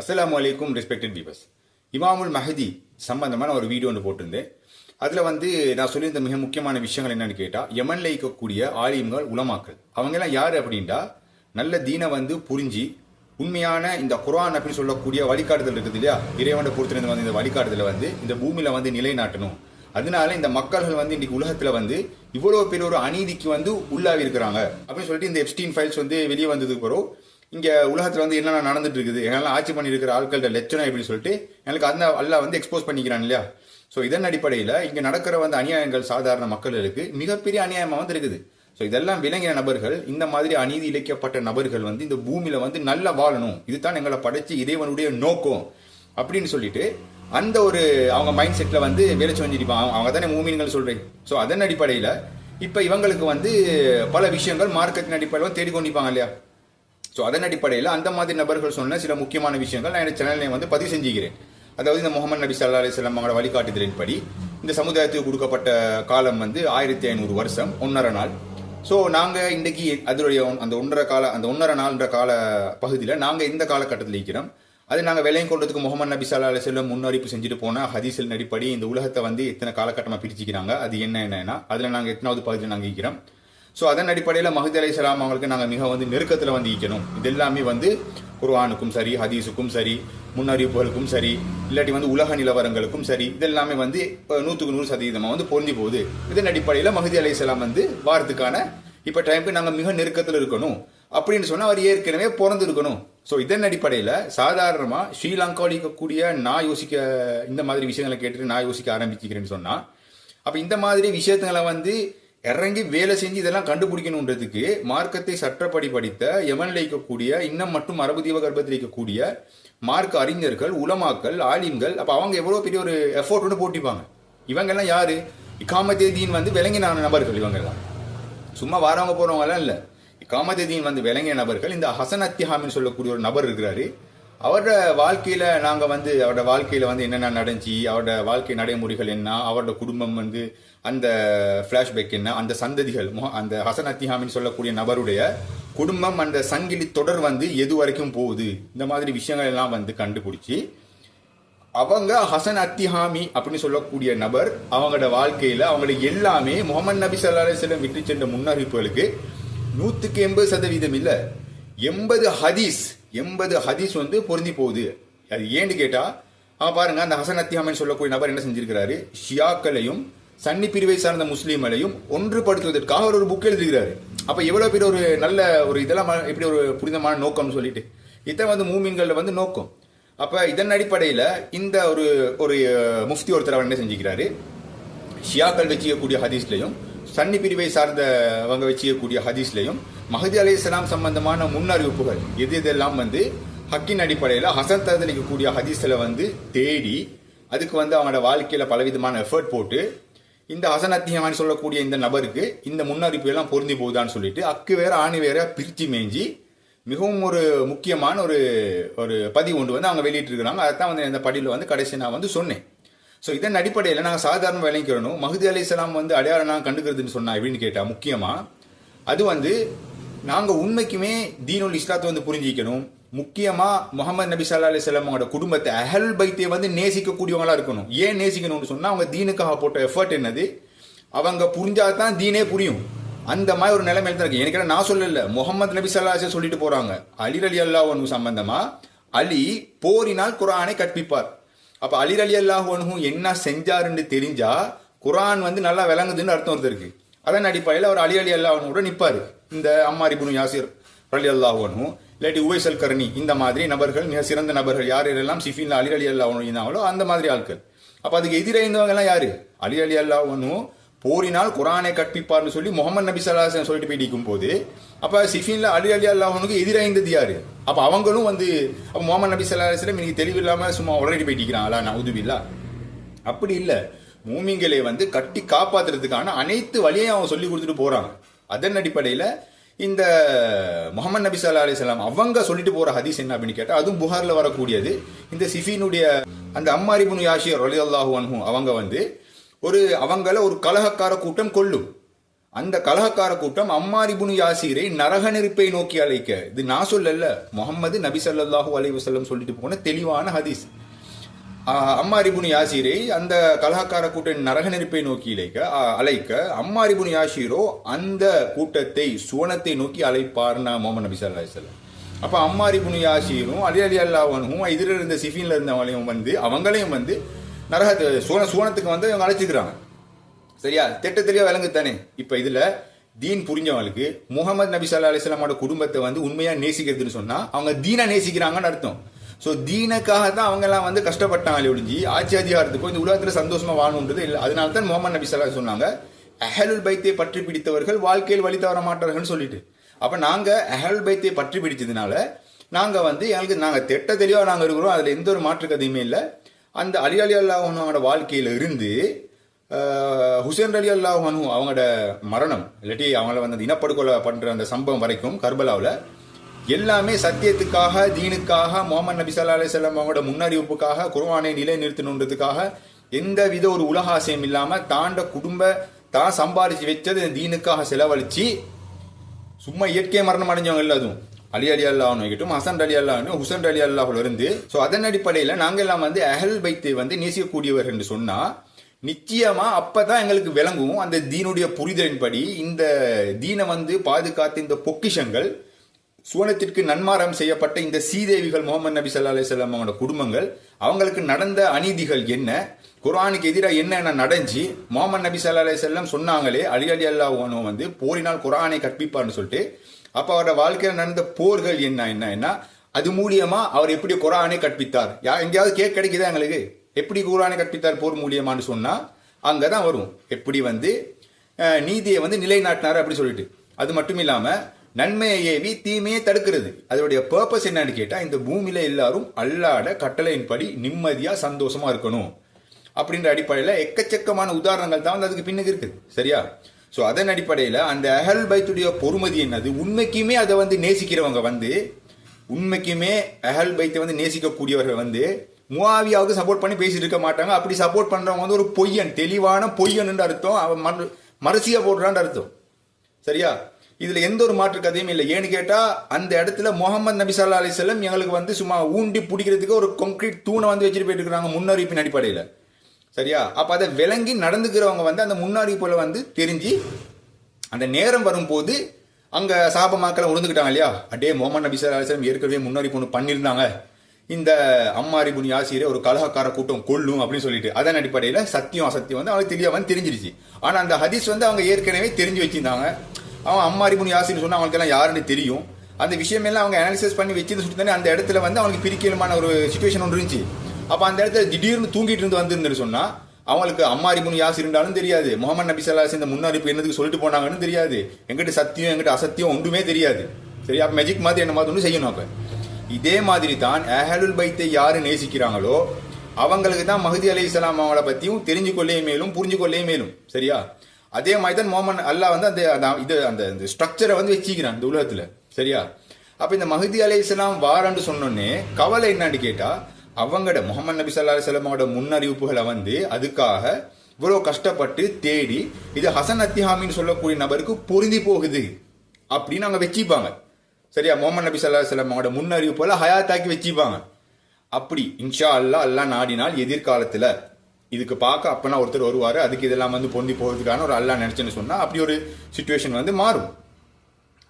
அஸ்ஸலாமு வலைக்கும் respected viewers இமாமுல் Mahdi சம்பந்தமான ஒரு வீடியோ ஒன்று போட்டிருந்தேன். அதில் வந்து நான் சொல்லியிருந்த மிக முக்கியமான விஷயங்கள் என்னன்னு கேட்டால் யமனில் இருக்கக்கூடிய ஆலிம்கள் உலமாக்கள். அவங்கெல்லாம் யார் அப்படின்ட்டா நல்ல தீனை வந்து புரிஞ்சு உண்மையான இந்த குரான் அப்படின்னு சொல்லக்கூடிய வழிகாட்டுதல் இருக்குது இல்லையா? இறைவனை பொறுத்திருந்து வந்து இந்த வழிகாட்டுதலை வந்து இந்த பூமியில் வந்து நிலைநாட்டணும். அதனால இந்த மக்கள்கள் வந்து இன்னைக்கு உலகத்தில் வந்து இவ்வளோ பெரிய ஒரு அநீதிக்கு வந்து உள்ளாகி இருக்கிறாங்க. அப்படின்னு சொல்லிட்டு இந்த எப்ஸ்டீன் ஃபைல்ஸ் வந்து வெளியே வந்ததுக்கு பிறகு இங்கே உலகத்தில் வந்து என்னென்ன நடந்துட்டு இருக்குது எங்கெல்லாம் ஆட்சி பண்ணியிருக்கிற ஆட்கள்கிட்ட லட்சணம் எப்படி சொல்லிட்டு எனக்கு அந்த அல்லா வந்து எக்ஸ்போஸ் பண்ணிக்கிறான் இல்லையா? ஸோ இதன் அடிப்படையில் இங்கே நடக்கிற வந்து அநியாயங்கள் சாதாரண மக்களுக்கு மிகப்பெரிய அநியாயமாக வந்து இருக்குது. ஸோ இதெல்லாம் விளங்கிய நபர்கள் இந்த மாதிரி அநீதி இழைக்கப்பட்ட நபர்கள் வந்து இந்த பூமியில் வந்து நல்லா வாழணும். இதுதான் எங்களை படைச்சு இறைவனுடைய நோக்கம். அப்படின்னு சொல்லிட்டு அந்த ஒரு அவங்க மைண்ட் செட்டில் வந்து வேலை செஞ்சிருப்பாங்க. அவங்க தானே மூமின்கள் சொல்கிறேன் ஸோ அதன் அடிப்படையில் இப்போ இவங்களுக்கு வந்து பல விஷயங்கள் மார்க்கெட்டின் அடிப்படையில் தேடிக்கொண்டிருப்பாங்க இல்லையா? ஸோ அதன் அடிப்படையில் அந்த மாதிரி நபர்கள் சொன்ன சில முக்கியமான விஷயங்கள் நான் என்னோட சேனலில் வந்து பதிவு செஞ்சுக்கிறேன். அதாவது இந்த முகமது நபி சல்லா அலிஸ்லாம் அவங்களோட வழிகாட்டுதலின்படி இந்த சமுதாயத்துக்கு கொடுக்கப்பட்ட காலம் வந்து ஆயிரத்தி ஐநூறு வருஷம் ஒன்றரை நாள். ஸோ நாங்கள் இன்றைக்கி அதனுடைய அந்த ஒன்றரை கால அந்த ஒன்றரை நாள்ன்ற கால பகுதியில் நாங்கள் இந்த காலகட்டத்தில் இருக்கிறோம். அது நாங்கள் விலையும் கொள்றதுக்கு முகமது நபி சல்லா அலிஸ்லம் முன்னறிப்பு செஞ்சுட்டு போன ஹதீசல் அடிப்படி இந்த உலகத்தை வந்து எத்தனை காலகட்டமாக பிரிச்சுக்கிறாங்க அது என்ன என்னன்னா அதில் நாங்கள் எத்தனாவது பகுதியில் நாங்கள் இருக்கிறோம். ஸோ அதன் அடிப்படையில் மஹதி அலை சலாம் அவங்களுக்கு நாங்கள் மிக வந்து நெருக்கத்தில் வந்து ஈக்கணும். இது எல்லாமே வந்து குர்ஆனுக்கும் சரி ஹதீஸுக்கும் சரி முன்னறிவிப்புகளுக்கும் சரி இல்லாட்டி வந்து உலக நிலவரங்களுக்கும் சரி இதெல்லாமே வந்து இப்போ நூற்றுக்கு நூறு சதவீதமாக வந்து பொருந்தி போகுது. இதன் அடிப்படையில் மஹதி அலை சலாம் வந்து வாரத்துக்கான இப்போ டைமுக்கு நாங்கள் மிக நெருக்கத்தில் இருக்கணும். அப்படின்னு சொன்னால் அவர் ஏற்கனவே பிறந்து இருக்கணும் ஸோ இதன் அடிப்படையில் சாதாரணமாக ஸ்ரீலங்காவில் இருக்கக்கூடிய நான் யோசிக்க இந்த மாதிரி விஷயங்களை கேட்டுட்டு நான் யோசிக்க ஆரம்பிச்சுக்கிறேன்னு சொன்னால் அப்போ இந்த மாதிரி விஷயத்துங்களை வந்து இறங்கி வேலை செஞ்சு இதெல்லாம் கண்டுபிடிக்கணுன்றதுக்கு மார்க்கத்தை சட்டப்படி படித்த யமனில் இருக்கக்கூடிய இன்னம் மட்டும் மரபு தீப கர்ப்பத்தில் இருக்கக்கூடிய மார்க்க அறிஞர்கள் உலமாக்கள் ஆலிம்கள் அப்போ அவங்க எவ்வளோ பெரிய ஒரு எஃபோர்ட் ஒன்று போட்டிப்பாங்க இவங்கெல்லாம் யார்? இக்காமத்தே வந்து விளங்கின நபர்கள் இவங்கெல்லாம். சும்மா வாரவங்க போகிறவங்கலாம் இல்லை. இல்ல வந்து விளங்கிய நபர்கள் இந்த ஹசன் அத்திஹாமின்னு சொல்லக்கூடிய ஒரு நபர் இருக்கிறாரு. அவரோட வாழ்க்கையில் நாங்கள் வந்து அவரோட வாழ்க்கையில் வந்து என்னென்ன நடந்துச்சு அவரோட வாழ்க்கை நடைமுறைகள் என்ன அவரோட குடும்பம் வந்து அந்த ஃப்ளாஷ்பேக் என்ன? அந்த சந்ததிகள் அந்த ஹசன் அத்திஹாமின்னு சொல்லக்கூடிய நபருடைய குடும்பம் அந்த சங்கிலி தொடர் வந்து எது வரைக்கும் போகுது? இந்த மாதிரி விஷயங்கள் எல்லாம் வந்து கண்டுபிடிச்சி அவங்க ஹசன் அத்திஹாமி அப்படின்னு சொல்லக்கூடிய நபர் அவங்களோட வாழ்க்கையில் அவங்களோட எல்லாமே முகமது நபி சல்லா அலைஹி விட்டு சென்ற முன்னறிவிப்புகளுக்கு நூற்றுக்கு எண்பது சதவீதம் இல்லை எண்பது ஹதீஸ் எண்பது ஹதீஸ் வந்து பொருந்தி போகுது. அது ஏன்னு கேட்டால் அவன் பாருங்க அந்த ஹசன் அத்திஹாமின்னு சொல்லக்கூடிய நபர் என்ன செஞ்சிருக்கிறாரு? ஷியாக்களையும் சன்னி பிரிவை சார்ந்த முஸ்லீம்களையும் ஒன்றுபடுத்துவதற்காக அவர் ஒரு புக் எழுதுகிறாரு. அப்ப எவ்வளவு பெரிய ஒரு நல்ல ஒரு இதெல்லாம் ம- இப்படி ஒரு புனிதமான நோக்கம்னு சொல்லிட்டு. இதான் வந்து மூமின்கள்ல வந்து நோக்கம். அப்ப இதன் அடிப்படையில இந்த ஒரு ஒரு முஃப்தி ஒருத்தர் அவர் என்ன செஞ்சுக்கிறாரு? ஷியாக்கள் வச்சுக்கக்கூடிய ஹதீஸ்லையும் சன்னி பிரிவை சார்ந்தவங்க வச்சுக்கக்கூடிய ஹதீஸ்லையும் மஹதி அலைஹிஸ்ஸலாம் சம்பந்தமான முன்னறிவிப்புகள் எது எதெல்லாம் வந்து ஹக்கின் அடிப்படையில் ஹசன் ததலிக்கக்கூடிய ஹதீஸில் வந்து தேடி அதுக்கு வந்து அவங்களோட வாழ்க்கையில் பலவிதமான எஃபர்ட் போட்டு இந்த ஹசன் சொல்லக்கூடிய இந்த நபருக்கு இந்த முன்னறிப்பு எல்லாம் பொருந்தி போகுதான்னு சொல்லிட்டு அக்கு வேற ஆணி வேற பிரிச்சு மேஞ்சி மிகவும் ஒரு முக்கியமான ஒரு ஒரு பதிவு ஒன்று வந்து அவங்க வெளியிட்டிருக்கிறாங்க. தான் வந்து இந்த படியில் வந்து கடைசி நான் வந்து சொன்னேன். ஸோ இதன் அடிப்படையில் நாங்கள் சாதாரண விளங்கிக்கிறணும் மஹதி இஸ்லாம் வந்து அடையாளம் நான் கண்டுக்கிறதுன்னு சொன்னா எப்படின்னு கேட்டால் முக்கியமாக அது வந்து நாங்கள் உண்மைக்குமே தீனுல் இஸ்லாத்தை வந்து புரிஞ்சிக்கணும். முக்கியமாக முகமது நபி சல்லா அலிஸ்லாமோட குடும்பத்தை அஹல் பைத்தியை வந்து நேசிக்கக்கூடியவங்களா இருக்கணும். ஏன் நேசிக்கணும்னு சொன்னால் அவங்க தீனுக்காக போட்ட எஃபர்ட் என்னது? அவங்க புரிஞ்சாதான் தீனே புரியும். அந்த மாதிரி ஒரு நிலைமையில தான் இருக்கு. எனக்கு நான் சொல்லல. முகமது நபி சல்லா அலிஸ்லாம் சொல்லிட்டு போகிறாங்க அலி அலி அல்லாஹ் சம்பந்தமாக அலி போரினால் குரானை கற்பிப்பார். அப்போ அலி அலி அல்லாஹ் என்ன செஞ்சாருன்னு தெரிஞ்சால் குரான் வந்து நல்லா விளங்குதுன்னு அர்த்தம் ஒருத்தருக்கு அதன் அடிப்படையில் அவர் அலி அலி அல்லாஹனு கூட நிப்பாரு. இந்த அம்மாரி புனு யாசிர் அலி அல்லாஹனும் இல்லாட்டி உவைசல் கர்ணி இந்த மாதிரி நபர்கள் மிக சிறந்த நபர்கள் யார் யாரெல்லாம் சிஃபின்ல அலி அலி அல்லாஹ் இருந்தாங்களோ அந்த மாதிரி ஆட்கள். அப்போ அதுக்கு எதிரே எல்லாம் யாரு? அலி அலி அல்லாஹ் போரினால் குரானை கற்பிப்பார்னு சொல்லி முகமது நபி சல்லாஹ் சொல்லிட்டு போயிட்டு போது அப்போ சிஃபின்ல அலி அலி அல்லாஹனுக்கு எதிராய்ந்தது யாரு? அப்போ அவங்களும் வந்து அப்போ முகமது நபி சல்லாஹ் இன்னைக்கு தெளிவில்லாம சும்மா உடனடி போயிட்டிருக்கிறாங்களா நான் உதுவில்லா அப்படி இல்லை. மூமிங்களை வந்து கட்டி காப்பாத்துறதுக்கான அனைத்து வழியையும் அவங்க சொல்லி கொடுத்துட்டு போறாங்க. அதன் அடிப்படையில் இந்த முகமது நபி சல்லா அலிஸ்லாம் அவங்க சொல்லிட்டு போற ஹதீஸ் என்ன அப்படின்னு கேட்டால் அதுவும் புகாரில் வரக்கூடியது. இந்த சிஃபினுடைய அந்த அம்மாரிபுனு யாஷியர் அலி அல்லாஹு அவங்க வந்து ஒரு அவங்கள ஒரு கலகக்கார கூட்டம் கொள்ளும் அந்த கலகக்கார கூட்டம் அம்மாரிபுனு யாசீரை நரக நெருப்பை நோக்கி அழைக்க. இது நான் சொல்லல முகமது நபி சல்லாஹூ அலி வசல்லம் சொல்லிட்டு போன தெளிவான ஹதீஸ். அம்மாரிபுனி யாசீரை அந்த கலாக்கார கூட்டின் நரக நெருப்பை நோக்கி இழைக்க அழைக்க அம்மாரிபுனி யாசீரோ அந்த கூட்டத்தை சுவனத்தை நோக்கி அழைப்பார்னா முகமது நபி ஸல்லல்லாஹு அலைஹி வஸல்லம். அப்ப யாசீரும் அலி அலி அல்லாஹனும் எதிரில் இருந்த சிஃபின்ல இருந்தவங்களையும் வந்து அவங்களையும் வந்து நரகத்தை சுவன சுவனத்துக்கு வந்து இவங்க அழைச்சிக்கிறாங்க. சரியா? திட்ட தெளிவாக விளங்குத்தானே? இப்போ இதில் தீன் புரிஞ்சவங்களுக்கு முகமது நபி சல்லா அலிஸ்லாமோட குடும்பத்தை வந்து உண்மையாக நேசிக்கிறதுன்னு சொன்னால் அவங்க தீனை நேசிக்கிறாங்கன்னு அர்த்தம். ஸோ தீனுக்காக தான் அவங்கெல்லாம் வந்து கஷ்டப்பட்டாங்க ஒழிஞ்சி ஆட்சி அதிகாரத்துக்கோ இந்த உலகத்தில் சந்தோஷமாக வாழணுன்றது இல்லை. அதனால தான் முகமது நபி சல்லா சொன்னாங்க அஹலுல் பைத்தை பற்றி பிடித்தவர்கள் வாழ்க்கையில் வழி தவற மாட்டார்கள்னு சொல்லிட்டு. அப்போ நாங்கள் அஹலுல் பைத்தை பற்றி பிடிச்சதுனால நாங்கள் வந்து எங்களுக்கு நாங்கள் திட்ட தெளிவாக நாங்கள் இருக்கிறோம் அதில் எந்த ஒரு மாற்று கதையுமே இல்லை. அந்த அலி அலி அல்லாஹனோட வாழ்க்கையில் இருந்து ஹுசேன் அலி அல்லாஹ் அவங்களோட மரணம் இல்லாட்டி அவங்கள வந்து இனப்படுகொலை பண்ணுற அந்த சம்பவம் வரைக்கும் கர்பலாவில் எல்லாமே சத்தியத்துக்காக தீனுக்காக முகமது நபி சல்லா அலிசல்லாம் அவங்களோட முன்னறிவிப்புக்காக குருவானை நிலை நிறுத்தணுன்றதுக்காக எந்த வித ஒரு உலக ஆசையும் தாண்ட குடும்ப தான் சம்பாதிச்சு வச்சது தீனுக்காக செலவழிச்சு சும்மா இயற்கை மரணம் அடைஞ்சவங்க எல்லாதும் அதுவும். அலி அலி அல்லாஹ்னு கிட்டும் ஹசன் அலி அல்லாஹ்னு ஹுசன் அலி அல்லாஹ் இருந்து. ஸோ அதன் அடிப்படையில் நாங்கள் எல்லாம் வந்து அஹல் பைத்தை வந்து நேசிக்கக்கூடியவர் என்று சொன்னா நிச்சயமா அப்பதான் எங்களுக்கு விளங்கும் அந்த தீனுடைய புரிதலின்படி இந்த தீனை வந்து பாதுகாத்த இந்த பொக்கிஷங்கள் சுவனத்திற்கு நன்மாரம் செய்யப்பட்ட இந்த சீதேவிகள் முகமது நபி சல்லா அலைஹி அவங்களோட குடும்பங்கள் அவங்களுக்கு நடந்த அநீதிகள் என்ன குரானுக்கு எதிராக என்னென்ன நடந்துச்சு முகமது நபி சல்லா அலைஹி சொன்னாங்களே அலி அலி அல்லாஹ் வந்து போரினால் குரானை கற்பிப்பார்னு சொல்லிட்டு அப்போ அவரோட வாழ்க்கையில் நடந்த போர்கள் என்ன என்ன என்ன அது மூலியமா அவர் எப்படி குரானை கற்பித்தார்? யா எங்கேயாவது கேக் கிடைக்குதா எங்களுக்கு? எப்படி குரானை கற்பித்தார் போர் மூலியமான்னு அங்கே தான் வரும். எப்படி வந்து நீதியை வந்து நிலைநாட்டினார் அப்படி சொல்லிட்டு. அது மட்டும் இல்லாமல் நன்மையை ஏவி தீமையை தடுக்கிறது. அதோடைய பர்பஸ் என்னன்னு கேட்டா இந்த பூமியில எல்லாரும் அல்லாட கட்டளையின்படி நிம்மதியா சந்தோஷமா இருக்கணும். அப்படின்ற அடிப்படையில் எக்கச்சக்கமான உதாரணங்கள் தான் வந்து அதுக்கு பின்னுக்கு இருக்குது. சரியா? ஸோ அதன் அடிப்படையில் அந்த அஹல் பைத்துடைய பொறுமதி என்னது? உண்மைக்குமே அதை வந்து நேசிக்கிறவங்க வந்து உண்மைக்குமே அஹல் பைத்தை வந்து நேசிக்கக்கூடியவர்கள் வந்து முவாவியாவுக்கு சப்போர்ட் பண்ணி பேசிட்டு இருக்க மாட்டாங்க. அப்படி சப்போர்ட் பண்றவங்க வந்து ஒரு பொய்யன் தெளிவான பொய்யன் அர்த்தம். அவன் மறு மறுசியா போடுறான்னு அர்த்தம். சரியா? இதுல எந்த ஒரு மாற்று கதையும் இல்லை. ஏன்னு கேட்டா அந்த இடத்துல முகமது நபி சல்லா அலிசல்லம் எங்களுக்கு வந்து சும்மா ஊண்டி பிடிக்கிறதுக்கு ஒரு கான்கிரீட் தூணை வந்து வச்சுட்டு போயிட்டு இருக்காங்க முன்னறிவிப்பின் அடிப்படையில். சரியா? அப்ப அதை விளங்கி நடந்துக்கிறவங்க வந்து அந்த முன்னறிவிப்புல வந்து தெரிஞ்சு அந்த நேரம் வரும்போது அங்க சாபமாக்களை உணர்ந்துக்கிட்டாங்க இல்லையா? அடே முகமது நபி சல்லா அலிஸ்லாம் ஏற்கனவே முன்னறிப்பு ஒன்று பண்ணியிருந்தாங்க. இந்த அம்மாரிபுன் ஆசிரியர் ஒரு கலகக்கார கூட்டம் கொள்ளும் அப்படின்னு சொல்லிட்டு. அதன் அடிப்படையில் சத்தியம் அசத்தியம் வந்து அவங்களுக்கு தெரியாமல் வந்து தெரிஞ்சிருச்சு. ஆனால் அந்த ஹதீஸ் வந்து அவங்க ஏற்கனவே தெரிஞ்சு வச்சிருந்தாங்க. அவன் அம்மா அம்மாரிபுன் யாசின்னு சொன்னா அவங்களுக்கு எல்லாம் யாருன்னு தெரியும். அந்த விஷயம் எல்லாம் அவங்க அனாலிசிஸ் பண்ணி வச்சிருந்து சொல்லிட்டு தானே அந்த இடத்துல வந்து அவங்களுக்கு பிரிக்கலுமான ஒரு சுச்சுவேஷன் ஒன்று இருந்துச்சு. அப்போ அந்த இடத்துல திடீர்னு தூங்கிட்டு இருந்து வந்திருந்துன்னு சொன்னா அவங்களுக்கு அம்மாரிபுன் யாஸ் இருந்தாலும் தெரியாது. முகமது நபி சல்லாஸ் இந்த முன்னறிப்பு என்னதுக்கு சொல்லிட்டு போனாங்கன்னு தெரியாது. எங்கிட்ட சத்தியம் எங்கிட்ட அசத்தியம் ஒன்றுமே தெரியாது. சரி அப்போ மெஜிக் மாதிரி என்ன மாதிரி ஒன்று செய்யணும் அப்போ. இதே மாதிரி தான் அஹலுல் பைத்தை யாரு நேசிக்கிறாங்களோ அவங்களுக்கு தான் மஹதி அலி இஸ்லாம் அவங்கள பற்றியும் தெரிஞ்சு கொள்ளே மேலும் புரிஞ்சு கொள்ளே மேலும். சரியா? அதே மாதிரி தான் மோமன் அல்லாஹ் வந்து அந்த இது அந்த இந்த ஸ்ட்ரக்சரை வந்து வச்சுக்கிறான் இந்த உலகத்தில். சரியா? அப்போ இந்த மஹதி அலி இஸ்லாம் வாரன்னு சொன்னோன்னே கவலை என்னன்னு கேட்டால் அவங்களோட முகமது நபி சல்லா அலிஸ்லாமோட முன்னறிவிப்புகளை வந்து அதுக்காக இவ்வளோ கஷ்டப்பட்டு தேடி இது ஹசன் அத்திஹாமின்னு சொல்லக்கூடிய நபருக்கு பொருந்தி போகுது அப்படின்னு அவங்க வச்சுப்பாங்க. சரியா? முகமது நபி சல்லா அலிஸ்லாமோட முன்னறிவிப்புகளை ஹயாத்தாக்கி வச்சுப்பாங்க. அப்படி இன்ஷா அல்லா அல்லா நாடினால் எதிர்காலத்தில் இதுக்கு பார்க்க அப்போனா ஒருத்தர் வருவார். அதுக்கு இதெல்லாம் வந்து பொந்தி போகிறதுக்கான ஒரு அல்லாஹ் நினச்சேன்னு சொன்னால் அப்படி ஒரு சுச்சுவேஷன் வந்து மாறும்.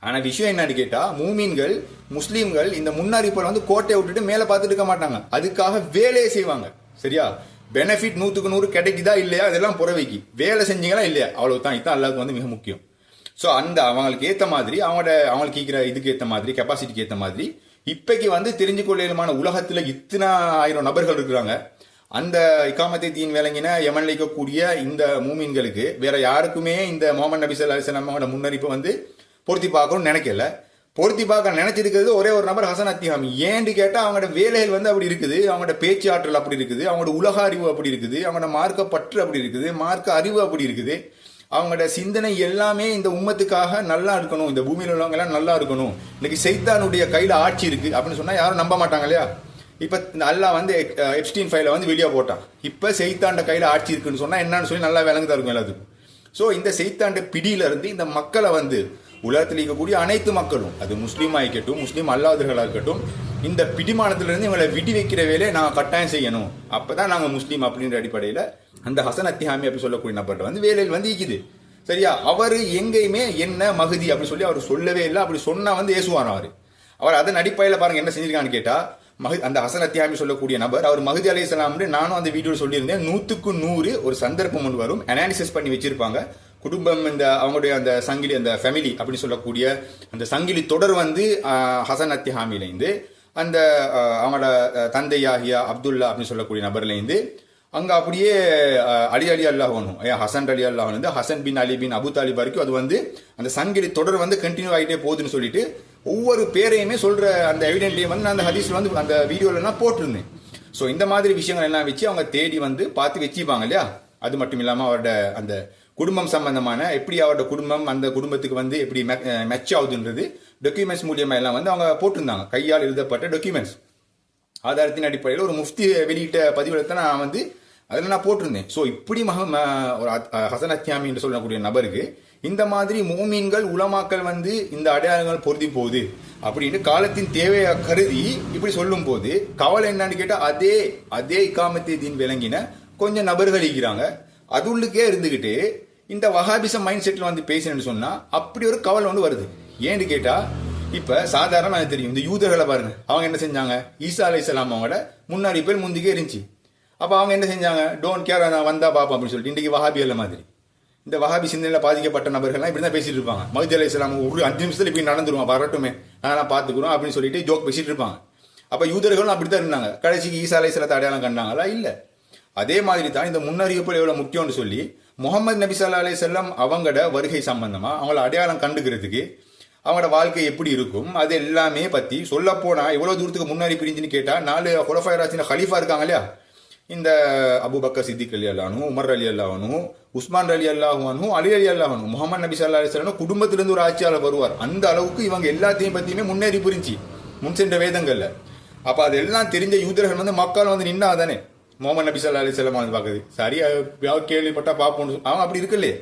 ஆனால் விஷயம் என்னன்னு கேட்டால் மூமீன்கள் முஸ்லீம்கள் இந்த முன்னறிப்பை வந்து கோட்டையை விட்டுட்டு மேலே பார்த்துட்டு இருக்க மாட்டாங்க. அதுக்காக வேலையை செய்வாங்க. சரியா? பெனிஃபிட் நூற்றுக்கு நூறு கிடைக்குதா இல்லையா? அதெல்லாம் புறவைக்கு. வேலை செஞ்சீங்களா இல்லையா? அவ்வளவுதான். இதுதான் அல்லாவுக்கு வந்து மிக முக்கியம். ஸோ அந்த அவங்களுக்கு ஏற்ற மாதிரி அவங்களோட அவங்களுக்கு இருக்கிற இதுக்கு ஏற்ற மாதிரி கெப்பாசிட்டிக்கு ஏற்ற மாதிரி இப்போக்கு வந்து தெரிஞ்சு கொள்ளையிலுமான உலகத்தில் இத்தனை ஆயிரம் நபர்கள் இருக்கிறாங்க. அந்த இக்காமத்தை தீன் விளங்கின எமன்லிக்கக்கூடிய இருக்கக்கூடிய இந்த மூமின்களுக்கு வேற யாருக்குமே இந்த முகமது நபி ஸல்லல்லாஹு அலைஹி முன்னறிப்பை வந்து பொருத்தி பார்க்கணும்னு நினைக்கல. பொருத்தி பார்க்க நினைச்சிருக்கிறது ஒரே ஒரு நபர் ஹசன் அத்தியாமி ஏன்னு கேட்டால் அவங்களோட வேலைகள் வந்து அப்படி இருக்குது. அவங்களோட பேச்சு ஆற்றல் அப்படி இருக்குது. அவங்களோட உலக அறிவு அப்படி இருக்குது. அவங்களோட மார்க்க பற்று அப்படி இருக்குது. மார்க்க அறிவு அப்படி இருக்குது. அவங்களோட சிந்தனை எல்லாமே இந்த உம்மத்துக்காக நல்லா இருக்கணும். இந்த பூமியில் உள்ளவங்க எல்லாம் நல்லா இருக்கணும். இன்னைக்கு சைத்தானுடைய கையில் ஆட்சி இருக்குது அப்படின்னு சொன்னால் யாரும் நம்ப மாட்டாங்க இல்லையா? இப்போ நல்லா வந்து எப்ஸ்டீன் ஃபைலை வந்து வெளியே போட்டான். இப்போ செய்தாண்ட கையில் ஆட்சி இருக்குன்னு சொன்னால் என்னன்னு சொல்லி நல்லா விளங்குதா இருக்கும் எல்லாத்துக்கும். ஸோ இந்த செய்தாண்ட பிடியிலிருந்து இந்த மக்களை வந்து உலகத்தில் இருக்கக்கூடிய அனைத்து மக்களும் அது முஸ்லீமாக இருக்கட்டும் முஸ்லீம் அல்லாதவர்களாக இருக்கட்டும் இந்த பிடிமானத்திலிருந்து இவங்களை விடி வைக்கிற வேலையை நாங்கள் கட்டாயம் செய்யணும். அப்போ தான் நாங்கள் முஸ்லீம் அப்படின்ற அடிப்படையில் அந்த ஹசன் அத்திஹாமி அப்படி சொல்லக்கூடிய நபர்கிட்ட வந்து வேலையில் வந்து இருக்குது சரியா? அவர் எங்கேயுமே என்ன மகுதி அப்படி சொல்லி அவர் சொல்லவே இல்லை. அப்படி சொன்னால் வந்து ஏசுவார் அவர். அவர் அதன் அடிப்படையில் பாருங்கள் என்ன செஞ்சிருக்கான்னு கேட்டால் மகு அந்த ஹசன் அத்தியாமி சொல்லக்கூடிய நபர் அவர் மகுதி அலி இஸ்லாம்னு நானும் அந்த வீடியோ சொல்லியிருந்தேன். நூற்றுக்கு நூறு ஒரு சந்தர்ப்பம் ஒன்று வரும். அனாலிசிஸ் பண்ணி வச்சிருப்பாங்க. குடும்பம் இந்த அவங்களுடைய அந்த சங்கிலி அந்த ஃபேமிலி அப்படின்னு சொல்லக்கூடிய அந்த சங்கிலி தொடர் வந்து ஹசன் அத்திஹாமிலேருந்து அந்த அவங்களோட தந்தையாகியா அப்துல்லா அப்படின்னு சொல்லக்கூடிய நபர்லேருந்து அங்கே அப்படியே அலி அலி அல்லாஹனும் ஏன் ஹசன் அலி அல்லாஹன் வந்து ஹசன் பின் அலி பின் அபு தாலிப் வரைக்கும் அது வந்து அந்த சங்கிலி தொடர் வந்து கண்டினியூ ஆகிட்டே போகுதுன்னு சொல்லிட்டு ஒவ்வொரு பேரையுமே சொல்ற அந்த எவிடென்ட்டையும் வந்து நான் அந்த ஹதீஸ்ல வந்து அந்த வீடியோல போட்டிருந்தேன். ஸோ இந்த மாதிரி விஷயங்கள் எல்லாம் வச்சு அவங்க தேடி வந்து பார்த்து வச்சுப்பாங்க இல்லையா? அது மட்டும் இல்லாமல் அவரோட அந்த குடும்பம் சம்பந்தமான எப்படி அவரோட குடும்பம் அந்த குடும்பத்துக்கு வந்து எப்படி மெச் ஆகுதுன்றது டாக்குமெண்ட்ஸ் மூலியமா எல்லாம் வந்து அவங்க போட்டிருந்தாங்க. கையால் எழுதப்பட்ட டாக்குமெண்ட்ஸ் ஆதாரத்தின் அடிப்படையில் ஒரு முஃப்தி வெளியிட்ட பதிவிடத்தை நான் வந்து அதில் நான் போட்டிருந்தேன். ஸோ இப்படி மக ஒரு ஹசன் அத்தியாமி என்று சொல்லக்கூடிய நபருக்கு இந்த மாதிரி மூமீன்கள் உலமாக்கள் வந்து இந்த அடையாளங்கள் பொருந்தி போகுது. அப்படின்னு காலத்தின் தேவையை கருதி இப்படி சொல்லும் போது கவலை என்னன்னு கேட்டால் அதே அதே இக்காமத்தை தீன் விளங்கின கொஞ்சம் நபர்கள் இருக்கிறாங்க. அதுள்ளுக்கே இருந்துக்கிட்டு இந்த வஹாபிசம் மைண்ட் செட்டில் வந்து பேசினேன்னு சொன்னால் அப்படி ஒரு கவலை ஒன்று வருது. ஏன்னு கேட்டால் இப்போ சாதாரணமாக எனக்கு தெரியும் இந்த யூதர்களை பாருங்க. அவங்க என்ன செஞ்சாங்க? ஈசா அலை அவங்களோட முன்னாடி பேர் முந்திக்கே இருந்துச்சு. அப்போ அவங்க என்ன செஞ்சாங்க? டோன்ட் கேர் நான் வந்தா பாப்பா அப்படின்னு சொல்லிட்டு இன்றைக்கி வஹாபி மாதிரி. இந்த வஹாபி சிந்தனையில் பாதிக்கப்பட்ட நபர்கள்லாம் இப்படி தான் பேசிட்டு இருப்பாங்க. மகிதி அலி இஸ்லாம் ஒரு அஞ்சு நிமிஷத்தில் இப்படி நடந்துருவான் வரட்டுமே. நான் பார்த்துக்குறோம் அப்படின்னு சொல்லிட்டு ஜோக் பேசிட்டு இருப்பாங்க. அப்போ யூதர்களும் அப்படி தான் இருந்தாங்க. கடைசிக்கு ஈசா அலி இஸ்லாத்தை அடையாளம் கண்டாங்களா? இல்லை. அதே மாதிரி தான் இந்த முன்னறிவிப்பு எவ்வளோ முக்கியம்னு சொல்லி முகமது நபி சல்லா அலி செல்லம் அவங்களோட வருகை சம்பந்தமாக அவங்கள அடையாளம் கண்டுக்கிறதுக்கு அவங்களோட வாழ்க்கை எப்படி இருக்கும் அது எல்லாமே பற்றி சொல்லப்போனால் எவ்வளோ தூரத்துக்கு முன்னாடி பிரிஞ்சுன்னு கேட்டால் நாலு ஹுலஃபாய் ராசின ஹலீஃபா இருக்காங்க இல்லையா? இந்த அபுபக்கர் சித்திக் அலி அல்லானும் உமர் அலி அல்லாஹனும் உஸ்மான் அலி அல்லாஹுவானும் அலி அலி அல்லாஹனும் முகமது நபி சல்லா அலிஸ்லாம் குடும்பத்திலிருந்து ஒரு ஆட்சியாளர் வருவார். அந்த அளவுக்கு இவங்க எல்லாத்தையும் பத்தியுமே முன்னேறி புரிஞ்சு முன் சென்ற வேதங்கள்ல. அப்ப அதெல்லாம் தெரிஞ்ச யூதர்கள் வந்து மக்கள் வந்து நின்னா தானே? முகமது நபி சல்லா அலிஸ்லாம் வந்து பாக்குது சரியா யாவது கேள்விப்பட்டா பார்ப்போம் அவன் அப்படி இருக்குல்லையே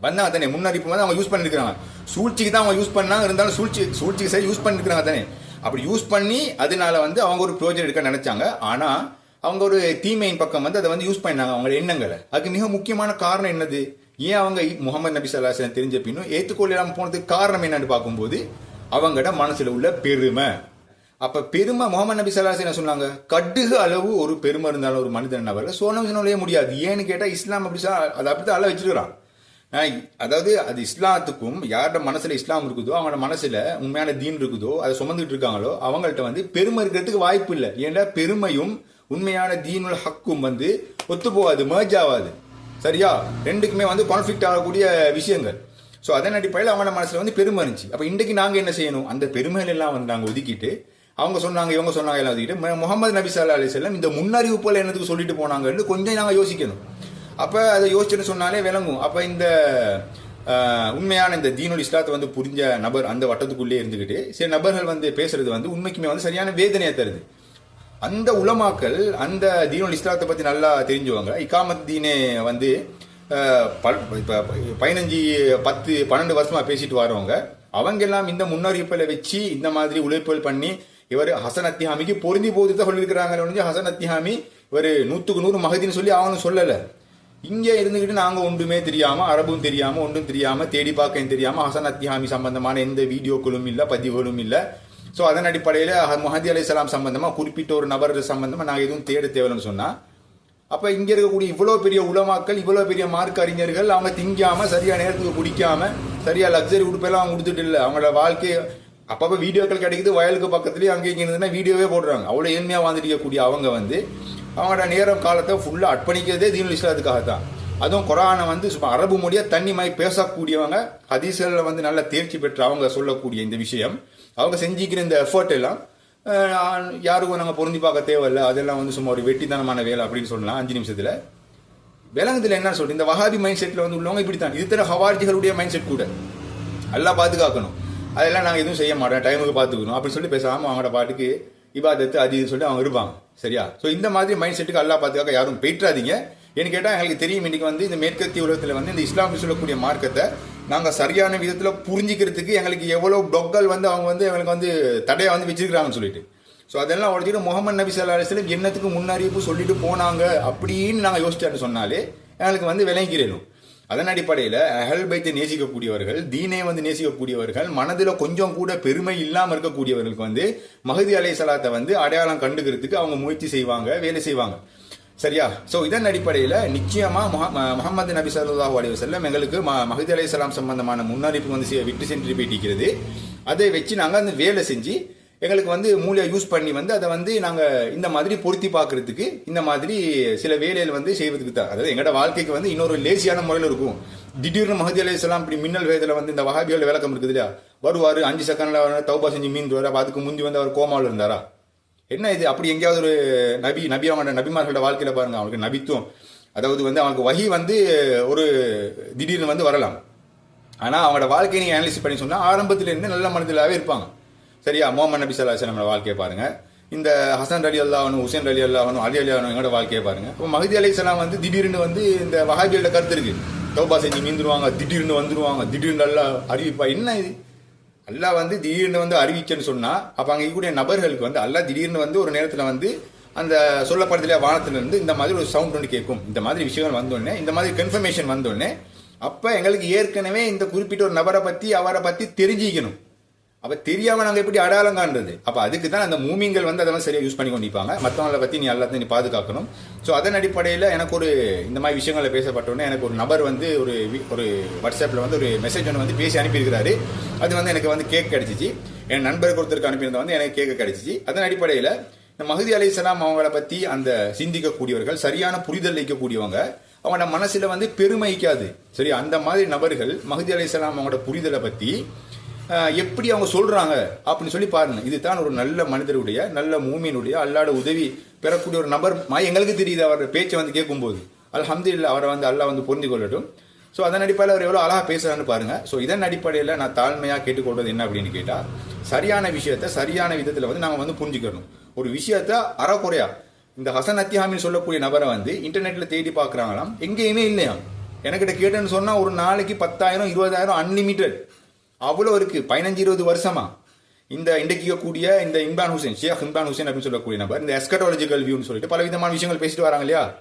வந்தாங்க தானே முன்னறிப்பு வந்து அவங்க யூஸ் பண்ணிருக்காங்க சூழ்ச்சிக்கு தான் அவங்க யூஸ் பண்ணாங்க இருந்தாலும் சூழ்ச்சி சூழ்ச்சிக்கு சரி யூஸ் பண்ணிருக்காங்க தானே? அப்படி யூஸ் பண்ணி அதனால வந்து அவங்க ஒரு ப்ரோஜனம் எடுக்க நினைச்சாங்க. ஆனா அவங்க ஒரு தீமையின் பக்கம் வந்து அதை வந்து யூஸ் பண்ணாங்க அவங்க எண்ணங்களை. அதுக்கு மிக முக்கியமான காரணம் என்னது? ஏன் அவங்க முகமது நபி சல்லாஹ் தெரிஞ்ச பின்னும் ஏற்றுக்கொள்ளாம போனதுக்கு காரணம் என்னன்னு பார்க்கும்போது அவங்களோட மனசில் உள்ள பெருமை. அப்ப பெருமை முகமது நபி சல்லாஹ் என்ன சொன்னாங்க கடுகு அளவு ஒரு பெருமை இருந்தாலும் ஒரு மனிதன் நபர் சோனம் முடியாது. ஏன்னு கேட்டால் இஸ்லாம் அப்படி அதை அப்படித்தான் அல்ல வச்சிருக்கிறான். அதாவது அது இஸ்லாத்துக்கும் யாரோட மனசுல இஸ்லாம் இருக்குதோ அவங்களோட மனசுல உண்மையான தீன் இருக்குதோ அதை சுமந்துட்டு இருக்காங்களோ அவங்கள்ட்ட வந்து பெருமை இருக்கிறதுக்கு வாய்ப்பு இல்லை. ஏன்னா பெருமையும் உண்மையான தீனுல் ஹக்கும் வந்து ஒத்து போகாது merge ஆகாது. சரியா? ரெண்டுக்குமே வந்து கான்ஃபிளிக்ட் ஆகக்கூடிய விஷயங்கள். ஸோ அதன் அடிப்படையில் அவங்களோட மனசில் வந்து பெருமை இருந்துச்சு. அப்போ இன்றைக்கு நாங்கள் என்ன செய்யணும்? அந்த பெருமைகள் எல்லாம் வந்து நாங்கள் ஒதுக்கிட்டு அவங்க சொன்னாங்க இவங்க சொன்னாங்க எல்லாம் ஒதுக்கிட்டு முகமது நபி சல்லா அலிசல்லம் இந்த முன்னறிவு போல் என்னதுக்கு சொல்லிட்டு போனாங்கன்னு கொஞ்சம் நாங்கள் யோசிக்கணும். அப்போ அதை யோசிச்சுன்னு சொன்னாலே விளங்கும். அப்போ இந்த உண்மையான இந்த தீனுல் இஸ்லாத்தை வந்து புரிஞ்ச நபர் அந்த வட்டத்துக்குள்ளே இருந்துக்கிட்டு சில நபர்கள் வந்து பேசுறது வந்து உண்மைக்குமே வந்து சரியான வேதனையை தருது. அந்த உலமாக்கள் அந்த தீனுல் இஸ்லாத்தை பத்தி நல்லா தெரிஞ்சுவாங்க. இக்காமத் தீனே வந்து பல்- பதினஞ்சு பத்து பன்னெண்டு வருஷமா பேசிட்டு வரவங்க அவங்க எல்லாம் இந்த முன்னறிவிப்பை வச்சு இந்த மாதிரி உழைப்புகள் பண்ணி இவர் ஹசன் அத்தியாமிக்கு பொருந்தி போது தான் சொல்லியிருக்கிறாங்க ஒழிஞ்சு ஹசன் அத்திஹாமி இவர் நூற்றுக்கு நூறு மகதின்னு சொல்லி அவனும் சொல்லலை. இங்கே இருந்துக்கிட்டு நாங்கள் ஒன்றுமே தெரியாமல் அரபும் தெரியாமல் ஒன்றும் தெரியாமல் தேடி பார்க்க தெரியாமல் ஹசன் அத்திஹாமி சம்பந்தமான எந்த வீடியோக்களும் இல்லை பதிவுகளும் இல்லை. ஸோ அதன் அடிப்படையில் முஹதி அலி சம்பந்தமாக குறிப்பிட்ட ஒரு நபர் சம்பந்தமாக நாங்கள் எதுவும் தேட தேவைன்னு சொன்னால் அப்போ இங்கே இருக்கக்கூடிய இவ்வளோ பெரிய உலமாக்கள் இவ்வளோ பெரிய மார்க் அறிஞர்கள் அவங்க திங்காமல் சரியாக நேரத்துக்கு குடிக்காமல் சரியாக லக்ஸரி உடுப்பெல்லாம் அவங்க கொடுத்துட்டு இல்லை. அவங்களோட வாழ்க்கை அப்பப்போ வீடியோக்கள் கிடைக்குது வயலுக்கு பக்கத்துலேயே அங்கே இங்கே இருந்ததுன்னா வீடியோவே போடுறாங்க. அவ்வளோ ஏழ்மையாக வாழ்ந்துருக்கக்கூடிய அவங்க வந்து அவங்களோட நேரம் காலத்தை ஃபுல்லாக அர்ப்பணிக்கிறதே தீனுல் இஸ்லாத்துக்காக தான் அதுவும் குரானை வந்து சும்மா அரபு மொழியாக தண்ணி மாதிரி பேசக்கூடியவங்க ஹதீஸ்களில் வந்து நல்ல தேர்ச்சி பெற்ற அவங்க சொல்லக்கூடிய இந்த விஷயம். அவங்க செஞ்சுக்கிற இந்த எஃபர்ட் எல்லாம் யாருக்கும் நாங்கள் பொருந்தி பார்க்க தேவையில்ல. அதெல்லாம் வந்து சும்மா ஒரு வெட்டித்தனமான வேலை அப்படின்னு சொல்லலாம் அஞ்சு நிமிஷத்தில். விலங்குதில் என்ன சொல்றது? இந்த வஹாபி மைண்ட் செட்டில் வந்து உள்ளவங்க இப்படித்தான். இது தர ஹவார்ஜிகளுடைய மைண்ட் செட் கூட. எல்லாம் பாதுகாக்கணும். அதெல்லாம் நாங்கள் எதுவும் செய்ய மாட்டோம். டைமுக்கு பார்த்துக்கணும். அப்படின்னு சொல்லி பேசாமல் அவங்களோட பாட்டுக்கு இபாதத்து அது இது சொல்லி அவங்க இருப்பாங்க. சரியா? ஸோ இந்த மாதிரி மைண்ட் செட்டுக்கு எல்லாம் பாதுகாக்க யாரும் போயிட்டுறாதீங்க ஏன்னு கேட்டால் எங்களுக்கு தெரியும் இன்னைக்கு வந்து இந்த மேற்கத்திய உலகத்தில் வந்து இந்த இஸ்லாமிய சொல்லக்கூடிய மார்க்கத்தை நாங்கள் சரியான விதத்தில் புரிஞ்சிக்கிறதுக்கு எங்களுக்கு எவ்வளோ டொக்கல் வந்து அவங்க வந்து எங்களுக்கு வந்து தடையை வந்து வச்சிருக்கிறாங்கன்னு சொல்லிட்டு. ஸோ அதெல்லாம் உடச்சிட்டு முகமது நபி சல்லா அலிஸ்லம் என்னத்துக்கு முன்னறிவிப்பு சொல்லிட்டு போனாங்க அப்படின்னு நாங்கள் யோசிச்சான்னு சொன்னாலே எங்களுக்கு வந்து விளங்கிக்கிறோம் அதன் அடிப்படையில் அஹல் பைத்தை நேசிக்கக்கூடியவர்கள் தீனை வந்து நேசிக்கக்கூடியவர்கள் மனதில் கொஞ்சம் கூட பெருமை இல்லாமல் இருக்கக்கூடியவர்களுக்கு வந்து மகதி அலை சலாத்தை வந்து அடையாளம் கண்டுக்கிறதுக்கு அவங்க முயற்சி செய்வாங்க வேலை செய்வாங்க. சரியா? ஸோ இதன் அடிப்படையில் நிச்சயமா முகமது நபி சல்லாஹூ அலி வசல்லம் எங்களுக்கு மஹதி அலி இஸ்லாம் சம்பந்தமான முன்னறிப்பு வந்து விட்டு சென்று போயிட்டிருக்கிறது அதை வச்சு நாங்கள் அந்த வேலை செஞ்சு எங்களுக்கு வந்து மூளையை யூஸ் பண்ணி வந்து அதை வந்து நாங்கள் இந்த மாதிரி பொருத்தி பார்க்குறதுக்கு இந்த மாதிரி சில வேலைகள் வந்து செய்வதுக்கு தான் அதாவது எங்களோட வாழ்க்கைக்கு வந்து இன்னொரு லேசியான முறையில் இருக்கும். திடீர்னு மஹதி அலி இஸ்லாம் இப்படி மின்னல் வேதில் வந்து இந்த வஹாபியோட விளக்கம் இருக்குது இல்லையா வருவார் அஞ்சு செகண்ட்ல தௌபா செஞ்சு மீன் அப்ப அதுக்கு முந்தி வந்து அவர் கோமாவில் இருந்தாரா? என்ன இது? அப்படி எங்கேயாவது ஒரு நபி நபி அவங்க நபிமார்களோட வாழ்க்கையில் பாருங்க அவங்களுக்கு நபித்துவம். அதாவது வந்து அவங்களுக்கு வகி வந்து ஒரு திடீர்னு வந்து வரலாம். ஆனால் அவங்களோட வாழ்க்கையை நீ அனலிசிஸ் பண்ணி சொன்னால் ஆரம்பத்தில் இருந்து நல்ல மனதிலாவே இருப்பாங்க. சரியா? மோமன் நபி சல்லா நம்மளோட வாழ்க்கையை பாருங்க. இந்த ஹசன் அலி அல்லாஹனும் ஹுசேன் அலி அல்லாஹனும் அலி அலி அல்லாஹனும் எங்களோட வாழ்க்கையை பாருங்க. இப்போ மஹதி அலி சலாம் வந்து திடீர்னு வந்து இந்த வஹாபியோட கருத்து இருக்கு. தௌபா செஞ்சு மீந்துருவாங்க திடீர்னு வந்துருவாங்க திடீர்னு நல்லா அறிவிப்பா. என்ன இது? அல்லாஹ் வந்து திடீர்னு வந்து அறிவிச்சேன்னு சொன்னால் அப்போ அங்கே இருக்கக்கூடிய நபர்களுக்கு வந்து அல்லாஹ் திடீர்னு வந்து ஒரு நேரத்தில் வந்து அந்த சொல்லப்படுறதுல வானத்துலருந்து இந்த மாதிரி ஒரு சவுண்ட் ஒன்று கேட்கும். இந்த மாதிரி விஷயங்கள் வந்தோடனே இந்த மாதிரி கன்ஃபர்மேஷன் வந்தோடனே அப்போ எங்களுக்கு ஏற்கனவே இந்த குறிப்பிட்ட ஒரு நபரை பற்றி அவரை பற்றி தெரிஞ்சிக்கணும். அப்போ தெரியாமல் நாங்கள் எப்படி அடையாளம் காண்றது? அப்போ அதுக்கு தான் அந்த மூமிங்கள் வந்து அதை சரியாக யூஸ் பண்ணி கொண்டிருப்பாங்க. மற்றவங்களை பற்றி நீ எல்லாத்தையும் நீ பாதுகாக்கணும். ஸோ அதன் அடிப்படையில் எனக்கு ஒரு இந்த மாதிரி விஷயங்களை பேசப்பட்டோன்னே எனக்கு ஒரு நபர் வந்து ஒரு ஒரு வாட்ஸ்அப்பில் வந்து ஒரு மெசேஜ் ஒன்று வந்து பேசி அனுப்பியிருக்கிறாரு. அது வந்து எனக்கு வந்து கேக் கிடச்சிச்சு. என் நண்பருக்கு ஒருத்தருக்கு அனுப்பியிருந்த வந்து எனக்கு கேக்கு கிடச்சிச்சு. அதன் அடிப்படையில் இந்த மஹதி அலி சலாம் அவங்கள பற்றி அந்த சிந்திக்கக்கூடியவர்கள் சரியான புரிதல் வைக்கக்கூடியவங்க அவங்களோட மனசில் வந்து பெருமைக்காது சரி அந்த மாதிரி நபர்கள் மஹதி அலி சலாம் அவங்களோட புரிதலை பற்றி எப்படி அவங்க சொல்றாங்க அப்படின்னு சொல்லி பாருங்க. இதுதான் ஒரு நல்ல மனிதருடைய நல்ல மூமியினுடைய அல்லாட உதவி பெறக்கூடிய ஒரு நபர். மா- எங்களுக்கு தெரியுது அவர் பேச்சை வந்து கேட்கும்போது. அல்ஹம்துலில்லாஹ் அவரை வந்து அல்லாஹ் வந்து புரிந்து கொள்ளட்டும். ஸோ அதன் அடிப்படையில் அவர் எவ்வளோ அழகாக பேசுகிறான்னு பாருங்க. ஸோ இதன் அடிப்படையில் நான் தாழ்மையாக கேட்டுக்கொள்வது என்ன அப்படின்னு கேட்டால் சரியான விஷயத்த சரியான விதத்தில் வந்து நாங்கள் வந்து புரிஞ்சுக்கணும். ஒரு விஷயத்த அறக்குறையா இந்த ஹசன் அத்தியாமின்னு சொல்லக்கூடிய நபரை வந்து இன்டர்நெட்டில் தேடி பார்க்குறாங்களாம். எங்கேயுமே இல்லையா எனக்கிட்ட கேட்டேன்னு சொன்னால் ஒரு நாளைக்கு பத்தாயிரம் இருபதாயிரம் அன்லிமிட்டெட் அவ்வளோ இருக்குது பதினஞ்சு இருபது வருஷமா? இந்த இன்றைக்கு கூடிய இந்த இம்ரான் ஹுசேன் ஷேக் இம்ரான் ஹுசேன் அப்படின்னு சொல்லக்கூடிய நபர் இந்த எஸ்கட்டாலஜிக்கல் வியூன்னு சொல்லிட்டு பல விதமான விஷயங்கள் பேசிட்டு வராங்க இல்லையா?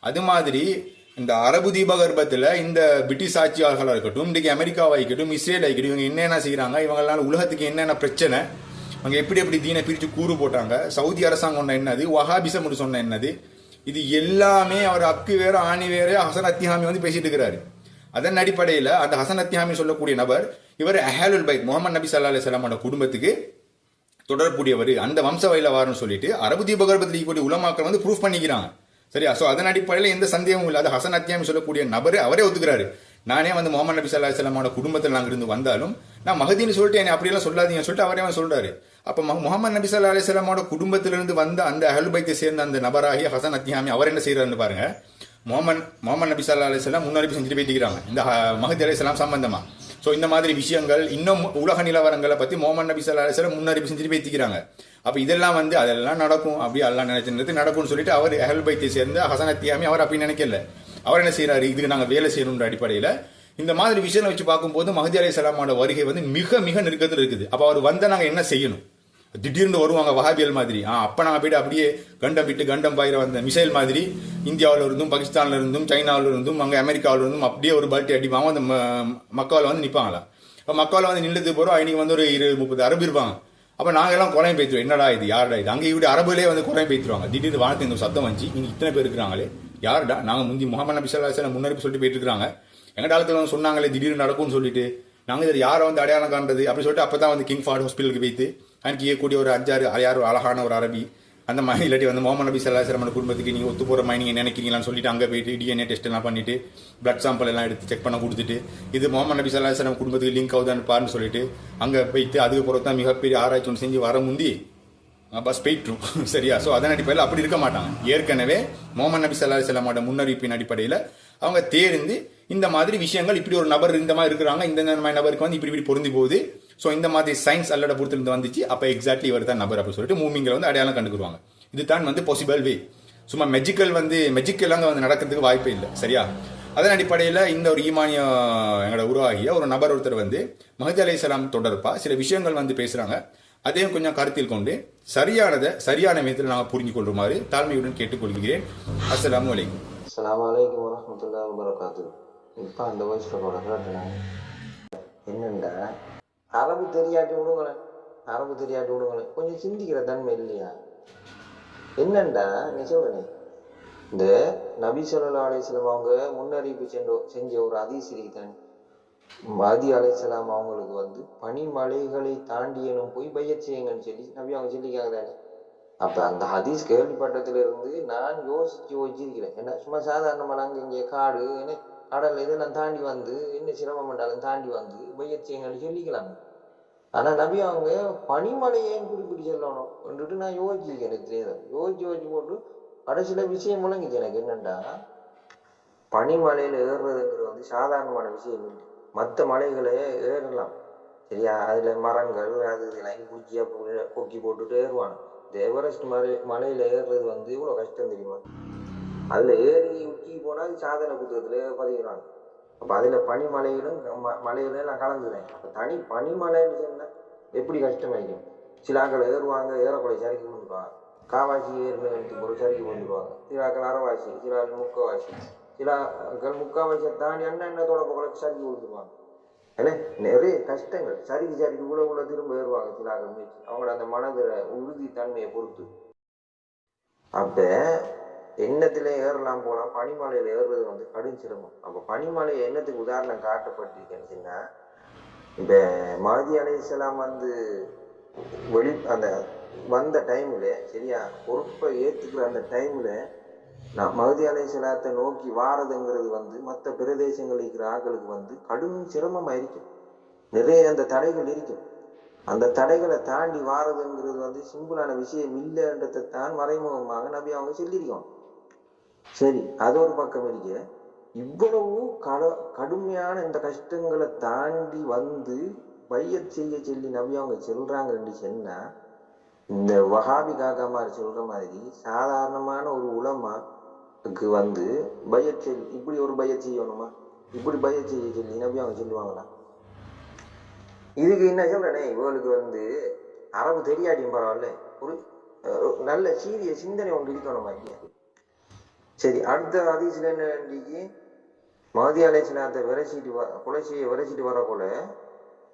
அது மாதிரி இந்த அரபு தீபகற்பத்தில் இந்த பிரிட்டிஷ் ஆட்சியாளர்களாக இருக்கட்டும் இன்றைக்கு அமெரிக்காவாக இருக்கட்டும் இஸ்ரேல் ஆகிக்கட்டும் இவங்க என்னென்ன செய்கிறாங்க இவங்களால உலகத்துக்கு என்னென்ன பிரச்சனை அவங்க எப்படி எப்படி தீனை பிரித்து கூறு போட்டாங்க சவுதி அரசாங்கம் என்னது வஹாபிசம் சொன்ன என்னது இது எல்லாமே அவர் அக்கு வேற ஆணி வேற ஹசன் அத்திஹாமி வந்து பேசிட்டு இருக்கிறாரு. அதன் அடிப்படையில் அந்த ஹசன் அத்திஹாமி சொல்லக்கூடிய நபர் இவர் அஹாலுல் பைத் முகமது நபி சல்லா அலிஸ்லாமோட குடும்பத்துக்கு தொடர்புடையவர் அந்த வம்ச வயல வாருன்னு சொல்லிட்டு அரபு தீபகற்பத்தில் இருக்கக்கூடிய உலமாக்கள் வந்து ப்ரூஃப் பண்ணிக்கிறாங்க. சரியா? ஸோ அதன் அடிப்படையில் எந்த சந்தேகமும் இல்லாத ஹசன் அத்தியாமி சொல்லக்கூடிய நபர் அவரே ஒத்துக்கிறாரு. நானே வந்து முகமது நபி சல்லா அலிஸ்லாமோட குடும்பத்தில் நாங்கள் இருந்து வந்தாலும் நான் மகதின்னு சொல்லிட்டு என்னை அப்படியெல்லாம் சொல்லாதீங்கன்னு சொல்லிட்டு அவரே அவன் சொல்றாரு. அப்போ முகமது நபி சல்லா அலிஸ்லாமோட குடும்பத்திலிருந்து வந்த அந்த அஹல்பைத்தை சேர்ந்த அந்த நபராகிய ஹசன் அத்தியாமி அவர் என்ன செய்யறாருன்னு பாருங்க. முகமது முகமது நபி சல்லா அலிஸ்லாம் முன்னறிப்பு செஞ்சுட்டு போயிட்டு இந்த ஹ- மஹதி அலிஸ்லாம் சம்பந்தமா. ஸோ இந்த மாதிரி விஷயங்கள் இன்னும் உலக நிலவரங்களை பற்றி மோமன் நபி சல்லா அலிஸ்லாம் முன்னறிப்பு செஞ்சுட்டு பேத்திக்கிறாங்க அப்போ இதெல்லாம் வந்து அதெல்லாம் நடக்கும். அப்படி எல்லாம் நினைச்சிருந்தது நடக்கும்னு சொல்லிட்டு அவர் அஹல் பைத்தியை சேர்ந்த ஹசனத்தியாமி அவர் அப்படி நினைக்கல. அவர் என்ன செய்யறாரு இதுக்கு நாங்கள் வேலை செய்யணுன்ற அடிப்படையில் இந்த மாதிரி விஷயங்களை வச்சு பார்க்கும்போது மஹதி அலி சலாமோட வருகை வந்து மிக மிக நெருக்கத்தில் இருக்குது. அப்போ அவர் வந்தால் நாங்கள் என்ன செய்யணும்? திடீர்னு வருவாங்க வகாபியல் மாதிரி. ஆ அப்போ நாங்க போயிட்டு அப்படியே கண்டம் விட்டு கண்டம் பாயிர வந்த மிசைல் மாதிரி இந்தியாவில் இருந்தும் பாகிஸ்தானில் இருந்தும் சைனாவில் இருந்தும் அங்கே அமெரிக்காவில் இருந்தும் அப்படியே ஒரு பல்ட்டி அடிப்பாங்க அந்த மக்காவில் வந்து நிற்பாங்களா இப்போ மக்காவில் வந்து நின்றுட்டு போகிறோம் அன்றைக்கி வந்து ஒரு இருபது முப்பது அரபு இருப்பாங்க. அப்போ நாங்கள்லாம் குறையும் பேத்துருவோம் என்னடா இது? யாரடா இது? அங்கே இப்படி அரபுலே வந்து குறையும் பேத்துருவாங்க திடீர்னு வானத்தை இந்த சத்தம் வந்துச்சு. இங்க இத்தனை பேர் இருக்கிறாங்களே. யாருடா? நாங்கள் முந்தி முகமது நபி ஸல்லல்லாஹு முன்னறிப்பு சொல்லிட்டு போயிட்டு இருக்காங்க எங்கள் காலத்தில் வந்து சொன்னாங்களே திடீர்னு நடக்கும்னு சொல்லிட்டு. நாங்கள் இதில் யாரை வந்து அடையாளம் காண்றது? அப்படின்னு சொல்லிட்டு அப்போ தான் வந்து கிங் ஃபார்ட் ஹாஸ்பிட்டலுக்கு போயிட்டு அன்னைக்கு இருக்கக்கூடிய ஒரு அஞ்சாறு யார் அழகான ஒரு அரபி அந்த மாதிரி இல்லாட்டி வந்து மோமன் நபி சல்லாசிரமன் குடும்பத்துக்கு நீங்கள் ஒத்து போகிற மாதிரி நீங்கள் நினைக்கிறீங்களான்னு சொல்லிட்டு அங்கே போயிட்டு டிஎன்ஏ டெஸ்ட் எல்லாம் பண்ணிட்டு பிளட் சாம்பிள் எல்லாம் எடுத்து செக் பண்ண கொடுத்துட்டு இது மோமன் நபி ஸல்லல்லாஹு குடும்பத்துக்கு லிங்க் ஆகுதான்னு பாருன்னு சொல்லிட்டு அங்கே போயிட்டு அதுக்கு தான் மிகப்பெரிய ஆராய்ச்சி ஒன்று செஞ்சு வர முந்தி பஸ் போயிட்டுரும் சரியா? ஸோ அதன் அடிப்படையில் அப்படி இருக்க மாட்டாங்க. ஏற்கனவே மோமன் நபி சல்லா செல்லமோட முன்னறிவிப்பின் அடிப்படையில் அவங்க தேர்ந்து இந்த மாதிரி விஷயங்கள் இப்படி ஒரு நபர் இந்த மாதிரி இருக்கிறாங்க இந்த இந்த மாதிரி நபருக்கு வந்து இப்படி இப்படி பொருந்தி போகுது ஸோ இந்த மாதிரி சயின்ஸ் அல்லட பொறுத்திருந்து வந்துச்சு அப்போ எக்ஸாக்ட்லி இவர் தான் நபர் அப்படின்னு சொல்லிட்டு மூவிங்கில் வந்து அடையாளம் கண்டுக்குருவாங்க. இதுதான் வந்து பாசிபிள் வே சும்மா மெஜிக்கல் வந்து மெஜிக்கல் அங்கே வந்து நடக்கிறதுக்கு வாய்ப்பே இல்லை சரியா? அதன் அடிப்படையில் இந்த ஒரு ஈமானியம் எங்களோட உருவாகிய ஒரு நபர் ஒருத்தர் வந்து மஹதி அலி இஸ்லாம் தொடர்பாக சில விஷயங்கள் வந்து பேசுகிறாங்க அதையும் கொஞ்சம் கருத்தில் கொண்டு சரியானதை சரியான விதத்தில் நாங்கள் புரிஞ்சு கொள்ளுமாறு தாழ்மையுடன் கேட்டுக்கொள்கிறேன். அஸ்லாம் வலைக்கும் அஸ்லாம் அலைக்கும் வரமத்துல்லா வரகாத்து இப்போ அந்த வாய்ஸ் ரெக்கார்டை என்னண்டா அரபு தெரியாட்டி விடுங்களேன். அரபு தெரியாட்டி விடுங்களேன். கொஞ்சம் சிந்திக்கிற தன்மை இல்லையா? என்னண்டா நீ சொல்றேன் இந்த நபி சொல்லா அலையம் அவங்க முன்னறிவிப்பு சென்ற செஞ்ச ஒரு அதீஸ் இருக்குதானே மதி அலைசலாம் அவங்களுக்கு வந்து பனிமலைகளை தாண்டியனும் போய் பையச் செய்யுங்கன்னு சொல்லி நபி அவங்க சொல்லிக்காங்க தானே அப்ப அந்த ஹதீஸ் கேள்விப்பட்டதுலேருந்து நான் யோசிச்சு யோசிச்சிருக்கிறேன். என்ன சும்மா சாதாரணமா நாங்க இங்கே காடு என்ன கடல் இதெல்லாம் தாண்டி வந்து என்ன சிரமம் பண்ணாலும் தாண்டி வந்து பையச் செய்யுங்கன்னு சொல்லிக்கலாம். ஆனா நபி அவங்க பனிமலையேன்னு குறிப்பிட்டு சொல்லணும் என்றுட்டு நான் யோசிச்சிருக்கேன் எனக்கு யோசிச்சு யோசிச்சு போட்டு கடைசியில விஷயம் முழங்குச்சு எனக்கு என்னண்டா பனிமலையில ஏறுறதுங்கிறது வந்து சாதாரணமான விஷயம் இல்லை. மற்ற மலைகளை ஏறலாம். சரியா? அதுல மரங்கள் அது இதெல்லாம் குச்சியா கொக்கி போட்டுட்டு ஏறுவாங்க. இந்த எவரெஸ்ட் மலை மலையில ஏறுறது வந்து இவ்வளவு கஷ்டம் தெரியுமா? அதில் ஏறி உச்சி போனால் சாதனை புத்தகத்தில் பதிகிறாங்க. அப்போ அதில் பனிமலையிலும் மலையில நான் கலந்துதேன். அப்போ தனி பனிமலைன்னு சொன்னால் எப்படி கஷ்டம் கஷ்டமாயிடும் சிலாக்கள் ஏறுவாங்க ஏறக்குள்ள சரிக்கு கொண்டுருவாங்க காவாசி ஏறுனதுக்கு ஒரு சரிக்கு கொண்டுருவாங்க சிலாக்கள் அரைவாசி சிலாக்கள் முக்கவாசி. சிலாக்கள் முக்காவாசியை தாண்டி அண்ணன் தொடப்ப தொடப்பக்களுக்கு சரிக்கு விழுந்துருவாங்க ஏன்னா நிறைய கஷ்டங்கள். சரிக்கு சரிக்கு உள்ள உள்ள திரும்ப ஏறுவாங்க சிலாக்கள் முயற்சி. அவங்களோட அந்த மனதில் உறுதி தன்மையை பொறுத்து. அப்போ எண்ணத்துல ஏறலாம் போலாம் பனிமலையில ஏறுறது வந்து கடும் சிரமம். அப்ப பனிமலை எண்ணத்துக்கு உதாரணம் காட்டப்பட்டிருக்கேன்னு சொன்னா இப்ப மாதி அலைஹிஸ்ஸலாம் வந்து வெளி அந்த வந்த டைம்ல சரியா பொறுப்பை ஏத்துக்கிற அந்த டைம்ல நான் மகதி அலைஹிஸ்ஸலாத்தை நோக்கி வாரதுங்கிறது வந்து மற்ற பிரதேசங்கள் இருக்கிற ஆட்களுக்கு வந்து கடும் சிரமமாக இருக்கும் நிறைய அந்த தடைகள் இருக்கும். அந்த தடைகளை தாண்டி வாரதுங்கிறது வந்து சிம்பிளான விஷயம் இல்லைன்றதை தான் மறைமுகமாக நபி அவங்க சொல்லியிருக்கோம் சரி அது ஒரு பக்கம் இருக்க. இவ்வளவு கட கடுமையான இந்த கஷ்டங்களை தாண்டி வந்து பையத் செய்ய சொல்லி நபி அவங்க சொல்றாங்கன்னு சொன்னா இந்த வஹாபி காக்கா மாதிரி சொல்ற மாதிரி சாதாரணமான ஒரு உலமாக்கு வந்து பையத் செல் இப்படி ஒரு பையத் செய்யணுமா? இப்படி பையத் செய்ய சொல்லி நபி அவங்க சொல்லுவாங்களா? இதுக்கு என்ன சொல்றேனே இவங்களுக்கு வந்து அரபு தெரியாட்டியும் பரவாயில்ல. ஒரு நல்ல சீரிய சிந்தனை ஒன்று இருக்கணும் ஐயா சரி அடுத்த அதிசல என்ன இன்னைக்கு? அலேசனாத்தை அலைசினாத்தை விரைச்சிட்டு வ குலசியை விரைச்சிட்டு வரக்குள்ள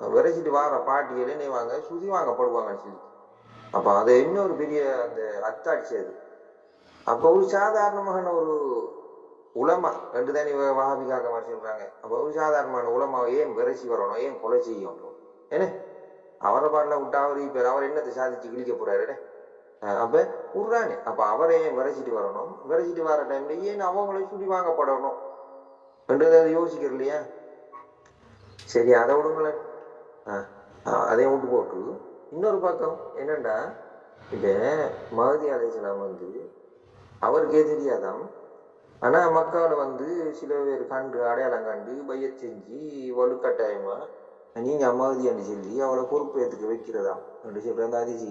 விரைச்சிட்டு வர பாட்டியல் என்ன வாங்க சுதி வாங்கப்படுவாங்கன்னு சொல்லி அப்ப அது இன்னொரு பெரிய அந்த அத்தாட்சி அது. அப்ப ஒரு சாதாரணமான ஒரு உலமா ரெண்டு தானே வகாபிக்காக மாதிரி சொல்றாங்க. அப்ப ஒரு சாதாரணமான உலமா ஏன் விரைச்சி வரணும் ஏன் கொலை செய்யணும் என்ன? அவரை பாட்டில் விட்டா அவர் இப்ப அவர் என்னத்தை சாதிச்சு கிழிக்க போறாரு அப்போ அப்ப விடுறானே அப்ப அவரை விரைச்சிட்டு வரணும்? விரைச்சிட்டு வர டைம்ல ஏன் அவங்கள சுடி வாங்கப்படணும்? ரெண்டு யோசிக்கிற இல்லையா? சரி அதை விடுங்களேன் ஆ அதையும் விட்டு போட்டு. இன்னொரு பக்கம் என்னண்டா? இப்ப மகதி அலைசலாம் வந்து அவருக்கே தெரியாதாம். ஆனா மக்கால வந்து சில பேர் கண்டு அடையாளம் கண்டு பைய செஞ்சு வலுக்கட்டாயமா நீங்க அம்மாவதியான்னு சொல்லி அவளை பொறுப்பேற்றுக்க வைக்கிறதாம் அப்படி சொல்ற அந்த அதிசி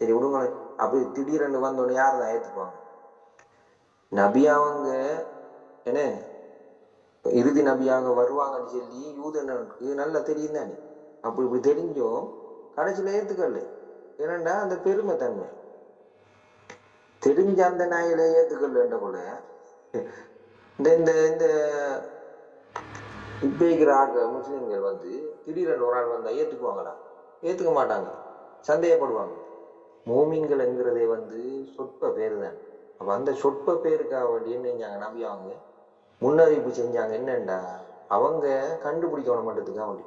சரி விடுங்க அப்படி திடீரென்னு வந்தோடனே யார் தான் ஏற்றுப்பாங்க நபி அவங்க என்ன? இறுதி நபியாக அவங்க வருவாங்கன்னு சொல்லி யூதனுக்கு நல்லா தெரியும் தானே? அப்படி இப்படி தெரிஞ்சும் கடைசியில ஏற்றுக்கல ஏனண்டா அந்த பெருமை தன்மை தெரிஞ்ச அந்த நாயில ஏத்துக்கலன்ற போல. இந்த இந்த இந்த இப்ப இருக்கிற முஸ்லீம்கள் வந்து திடீரென்று ஒரு ஆள் வந்தா ஏற்றுக்குவாங்களா ஏத்துக்க மாட்டாங்க. சந்தேகப்படுவாங்க. மோமீன்கள்ங்கிறதே வந்து சொற்ப பேர் தான் அப்போ அந்த சொற்ப பேருக்காக வேண்டி செஞ்சாங்க? நம்பி அவங்க முன்னறிவிப்பு செஞ்சாங்க. என்னண்டா? அவங்க கண்டுபிடிக்கணும் மட்டத்துக்காக வேண்டி.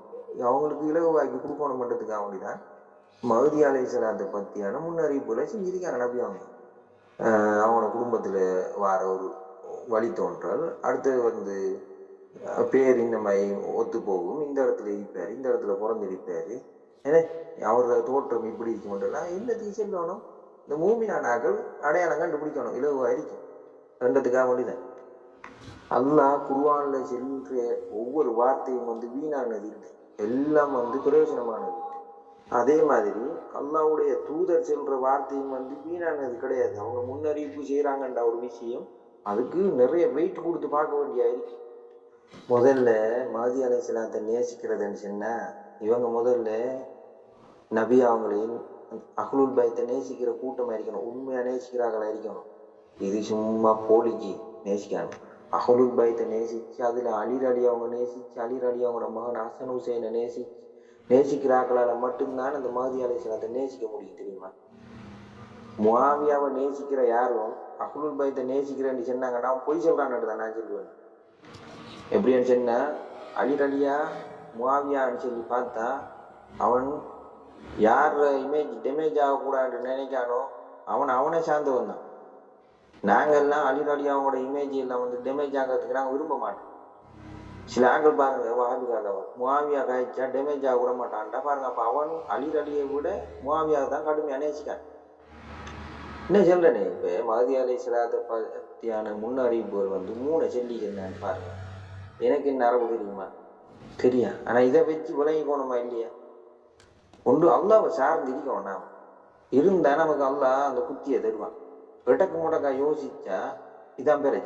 அவங்களுக்கு இலகுவாக்கி கொடுக்கணும் மட்டத்துக்காக வேண்டி தான் மகுதி அலைசலாத்தை பற்றியான முன்னறிவிப்புகளை செஞ்சிருக்காங்க நம்பி அவங்க. அவங்களோட குடும்பத்தில் வார ஒரு வழித்தோன்றல் அடுத்தது வந்து பேர் இந்த மாதிரி ஒத்து போகும் இந்த இடத்துல இருப்பார் இந்த இடத்துல பிறந்திருப்பார். ஏன்னா அவரோட தோற்றம் இப்படி இருக்கும் மட்டும் என்னத்தையும் சொல்லணும். இந்த மூமினானாக்கள் அடையாளம் கண்டுபிடிக்கணும். இலகுவாக இருக்கும் ரெண்டத்துக்காக வேண்டிதான். அல்லாஹ் குர்ஆன்ல சொல்ற ஒவ்வொரு வார்த்தையும் வந்து வீணானது இல்லை. எல்லாம் வந்து பிரயோஜனமானது அதே மாதிரி அல்லாவுடைய தூதர் செல்ற வார்த்தையும் வந்து வீணானது கிடையாது. அவங்க முன்னறிவிப்பு செய்கிறாங்கன்ற ஒரு விஷயம் அதுக்கு நிறைய வெயிட் கொடுத்து பார்க்க வேண்டிய இருக்கு. முதல்ல மாதி அலைசலாத்தை நேசிக்கிறதுன்னு சொன்னால் இவங்க முதல்ல நபி அவங்களையும் அகலுல் பயத்தை நேசிக்கிற கூட்டம் இருக்கணும் உண்மையா நேசிக்கிறாங்களா இருக்கணும் இது சும்மா போலிக்கு நேசிக்கணும் அகலுல் பயத்தை நேசிச்சு அதுல அலிர் அலி அவங்க நேசிச்சு அலிர் அலி அவங்களோட மகன் ஹசன் ஹுசைனை நேசிச்சு நேசிக்கிறார்களால மட்டும்தான் அந்த மாதி அலைசலாத்தை நேசிக்க முடியும் தெரியுமா? முவாவியாவை நேசிக்கிற யாரும் அஹ்லுல் பைத்தை நேசிக்கிறேன்னு சொன்னாங்கன்னா அவன் பொய் சொல்றான்னு தான் நான் சொல்லுவேன். எப்படின்னு சொன்னா அலிர் அலியா முவாவியான்னு சொல்லி பார்த்தா அவன் யார் இமேஜ் டேமேஜ் ஆகக்கூடாதுன்னு நினைக்கானோ அவன் அவனை சார்ந்து வந்தான். நாங்கள்லாம் அலிர் அலியாவோட இமேஜ் எல்லாம் வந்து டேமேஜ் ஆகிறதுக்கு நாங்கள் விரும்ப மாட்டோம். சில ஆட்கள் பாருங்க வாபிகாதவன் முவாவியா காய்ச்சா டேமேஜ் ஆக விட மாட்டான்டா. பாருங்க அப்போ அவன் அலிர் விட முவாவியாக தான் கடுமையாக நேசிக்கான் என்ன சொல்றேனே இப்போ மகதி அலை சிலாத பத்தியான முன்னறிவிப்புகள் வந்து மூணு சொல்லி பாருங்க. எனக்கு என்ன அரபு தெரியுமா? தெரியா ஆனா இதை வச்சு விளங்கிக்கணுமா இல்லையா? ஒன்று அல்லாவை சார்ந்து இருக்கணும் நாம் இருந்தா நமக்கு அல்லாஹ் அந்த குத்தியை தருவான். விடக்கு முடக்கா யோசிச்சா இதான் பிரச்சனை.